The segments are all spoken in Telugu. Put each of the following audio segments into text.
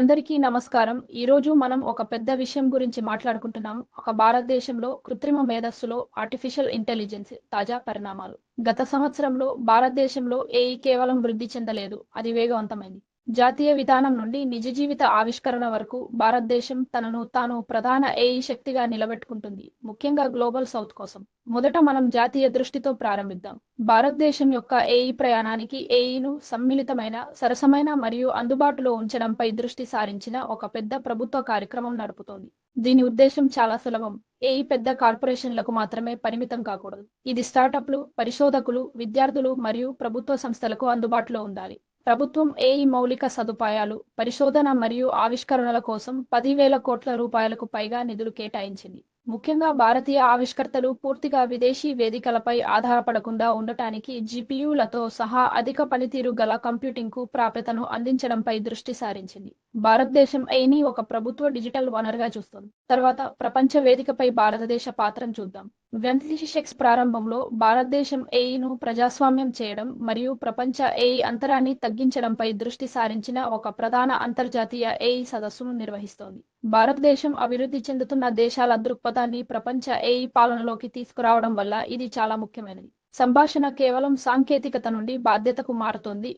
అందరికీ నమస్కారం. ఈరోజు మనం ఒక పెద్ద విషయం గురించి మాట్లాడుకుంటున్నాం. ఒక భారతదేశంలో కృత్రిమ మేధస్సులో ఆర్టిఫిషియల్ ఇంటెలిజెన్స్ తాజా పరిణామాలు. గత సంవత్సరంలో భారతదేశంలో ఏఈ కేవలం వృద్ధి చెందలేదు, అది వేగవంతమైంది. జాతీయ విధానం నుండి నిజ జీవిత ఆవిష్కరణ వరకు భారతదేశం తనను తాను ప్రధాన ఏఐ శక్తిగా నిలబెట్టుకుంటుంది, ముఖ్యంగా గ్లోబల్ సౌత్ కోసం. మొదట మనం జాతీయ దృష్టితో ప్రారంభిద్దాం. భారతదేశం యొక్క ఏఈ ప్రయాణానికి ఏఈను సమ్మిళితమైన, సరసమైన మరియు అందుబాటులో ఉంచడంపై దృష్టి సారించిన ఒక పెద్ద ప్రభుత్వ కార్యక్రమం నడుపుతోంది. దీని ఉద్దేశం చాలా సులభం. ఏఈ పెద్ద కార్పొరేషన్లకు మాత్రమే పరిమితం కాకూడదు. ఇది స్టార్టప్లు, పరిశోధకులు, విద్యార్థులు మరియు ప్రభుత్వ సంస్థలకు అందుబాటులో ఉండాలి. ప్రభుత్వం ఏఈ మౌలిక సదుపాయాలు, పరిశోధన మరియు ఆవిష్కరణల కోసం పదివేల కోట్ల రూపాయలకు పైగా నిధులు కేటాయించింది. ముఖ్యంగా భారతీయ ఆవిష్కర్తలు పూర్తిగా విదేశీ వేదికలపై ఆధారపడకుండా ఉండటానికి జిపియులతో సహా అధిక పనితీరు గల కంప్యూటింగ్కు ప్రాప్యతను అందించడంపై దృష్టి సారించింది. భారతదేశం ఏని ఒక ప్రభుత్వ డిజిటల్ వనరుగా చూస్తుంది తర్వాత ప్రపంచ వేదికపై భారతదేశ పాత్రను చూద్దాం. వెన్సిక్స్ ప్రారంభంలో భారతదేశం ఏఐను ప్రజాస్వామ్యం చేయడం మరియు ప్రపంచ ఏఐ అంతరాన్ని తగ్గించడంపై దృష్టి సారించిన ఒక ప్రధాన అంతర్జాతీయ ఏఐ సదస్సును నిర్వహిస్తోంది. భారతదేశం అభివృద్ధి చెందుతున్న దేశాల దృక్పథాన్ని ప్రపంచ ఏఐ పాలనలోకి తీసుకురావడం వల్ల ఇది చాలా ముఖ్యమైనది. సంభాషణ కేవలం సాంకేతికత నుండి బాధ్యతకు మారుతోంది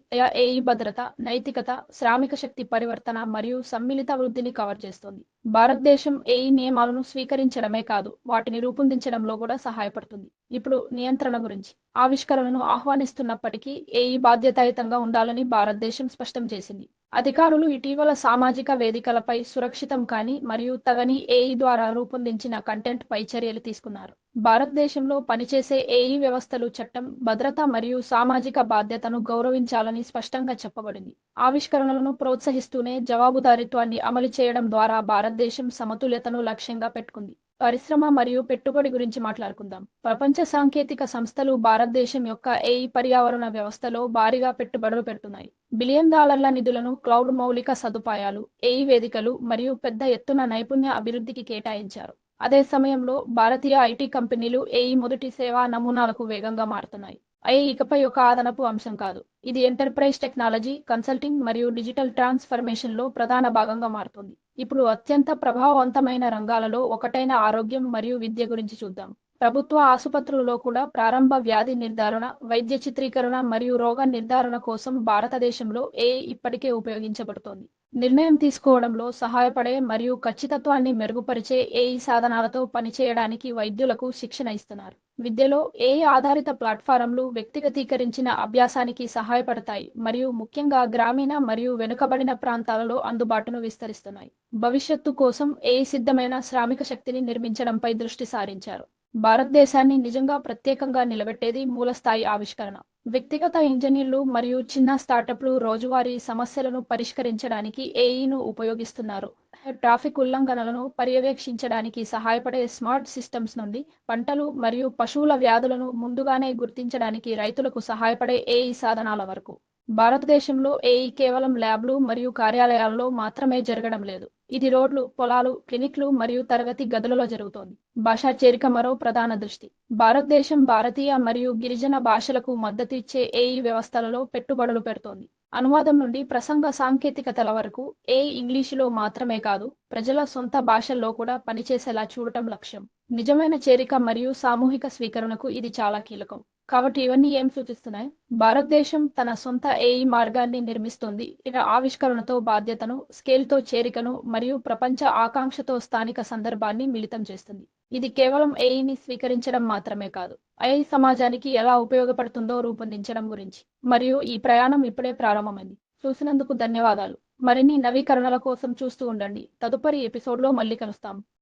ఏఈ భద్రత, నైతికత, శ్రామిక శక్తి పరివర్తన మరియు సమ్మిళిత వృద్ధిని కవర్ చేస్తోంది. భారతదేశం ఏఈ నియమాలను స్వీకరించడమే కాదు, వాటిని రూపొందించడంలో కూడా సహాయపడుతుంది. ఇప్పుడు నియంత్రణ గురించి. ఆవిష్కరణను ఆహ్వానిస్తున్నప్పటికీ ఏఈ బాధ్యతాయుతంగా ఉండాలని భారతదేశం స్పష్టం చేసింది. అధికారులు ఇటీవల సామాజిక వేదికలపై సురక్షితం కాని మరియు తగని ఏఈ ద్వారా రూపొందించిన కంటెంట్ పై చర్యలు తీసుకున్నారు. భారతదేశంలో పనిచేసే ఏఈ వ్యవస్థలు చట్టం, భద్రత మరియు సామాజిక బాధ్యతను గౌరవించాలని స్పష్టంగా చెప్పబడింది. ఆవిష్కరణలను ప్రోత్సహిస్తూనే జవాబుదారిత్వాన్ని అమలు చేయడం ద్వారా భారతదేశం సమతుల్యతను లక్ష్యంగా పెట్టుకుంది. పరిశ్రమ మరియు పెట్టుబడి గురించి మాట్లాడుకుందాం. ప్రపంచ సాంకేతిక సంస్థలు భారతదేశం యొక్క ఏఈ పర్యావరణ వ్యవస్థలో భారీగా పెట్టుబడులు పెడుతున్నాయి. బిలియన్ డాలర్ల నిధులను క్లౌడ్ మౌలిక సదుపాయాలు, ఏఈ వేదికలు మరియు పెద్ద ఎత్తున నైపుణ్య అభివృద్ధికి కేటాయించారు. అదే సమయంలో భారతీయ ఐటీ కంపెనీలు ఏఈ మొదటి సేవా నమూనాలకు వేగంగా మారుతున్నాయి. ఏఐ ఇకపై ఒక అదనపు అంశం కాదు, ఇది ఎంటర్ప్రైజ్ టెక్నాలజీ, కన్సల్టింగ్ మరియు డిజిటల్ ట్రాన్స్ఫర్మేషన్లో ప్రధాన భాగంగా మారుతుంది ఇప్పుడు అత్యంత ప్రభావవంతమైన రంగాలలో ఒకటైన ఆరోగ్యం మరియు విద్య గురించి చూద్దాం. ప్రభుత్వ ఆసుపత్రులలో కూడా ప్రారంభ వ్యాధి నిర్ధారణ, వైద్య చిత్రీకరణ మరియు రోగ నిర్ధారణ కోసం భారతదేశంలో ఏఐ ఇప్పటికే ఉపయోగించబడుతోంది. నిర్ణయం తీసుకోవడంలో సహాయపడే మరియు ఖచ్చితత్వాన్ని మెరుగుపరిచే ఏఐ సాధనాలతో పనిచేయడానికి వైద్యులకు శిక్షణ ఇస్తున్నారు. విద్యలో ఏఐ ఆధారిత ప్లాట్ఫారమ్లు వ్యక్తిగతీకరించిన అభ్యాసానికి సహాయపడతాయి మరియు ముఖ్యంగా గ్రామీణ మరియు వెనుకబడిన ప్రాంతాలలో అందుబాటును విస్తరిస్తున్నాయి. భవిష్యత్తు కోసం ఏఐ సిద్ధమైన శ్రామిక శక్తిని నిర్మించడంపై దృష్టి సారించారు. భారతదేశాన్ని నిజంగా ప్రత్యేకంగా నిలబెట్టేది మూలస్థాయి ఆవిష్కరణ. వ్యక్తిగత ఇంజనీర్లు మరియు చిన్న స్టార్టప్లు రోజువారీ సమస్యలను పరిష్కరించడానికి ఏఈను ఉపయోగిస్తున్నారు. ట్రాఫిక్ ఉల్లంఘనలను పర్యవేక్షించడానికి సహాయపడే స్మార్ట్ సిస్టమ్స్ నుండి పంటలు మరియు పశువుల వ్యాధులను ముందుగానే గుర్తించడానికి రైతులకు సహాయపడే ఏఈ సాధనాల వరకు. భారతదేశంలో ఏఈ కేవలం ల్యాబ్లు మరియు కార్యాలయాలలో మాత్రమే జరగడం లేదు. ఇది రోడ్లు, పొలాలు, క్లినిక్లు మరియు తరగతి గదులలో జరుగుతోంది. భాషా చేరిక మరో ప్రధాన దృష్టి. భారతదేశం భారతీయ మరియు గిరిజన భాషలకు మద్దతిచ్చే ఏఈ వ్యవస్థలలో పెట్టుబడులు పెడుతోంది. అనువాదం నుండి ప్రసంగ సాంకేతికతల వరకు ఏఐ ఇంగ్లీషులో మాత్రమే కాదు, ప్రజల సొంత భాషల్లో కూడా పనిచేసేలా చూడటం లక్ష్యం. నిజమైన చేరిక మరియు సామూహిక స్వీకరణకు ఇది చాలా కీలకం. కాబట్టి ఇవన్నీ ఏం సూచిస్తున్నాయి? భారతదేశం తన సొంత ఏఈ మార్గాన్ని నిర్మిస్తుంది ఇది ఆవిష్కరణతో బాధ్యతను, స్కేల్తో చేరికను మరియు ప్రపంచ ఆకాంక్షతో స్థానిక సందర్భాన్ని మిళితం చేస్తుంది. ఇది కేవలం ఏఈని స్వీకరించడం మాత్రమే కాదు, ఏఐ సమాజానికి ఎలా ఉపయోగపడుతుందో రూపొందించడం గురించి. మరియు ఈ ప్రయాణం ఇప్పుడే ప్రారంభమైంది. చూసినందుకు ధన్యవాదాలు. మరిన్ని నవీకరణల కోసం చూస్తూ ఉండండి. తదుపరి ఎపిసోడ్లో మళ్ళీ కలుస్తాం.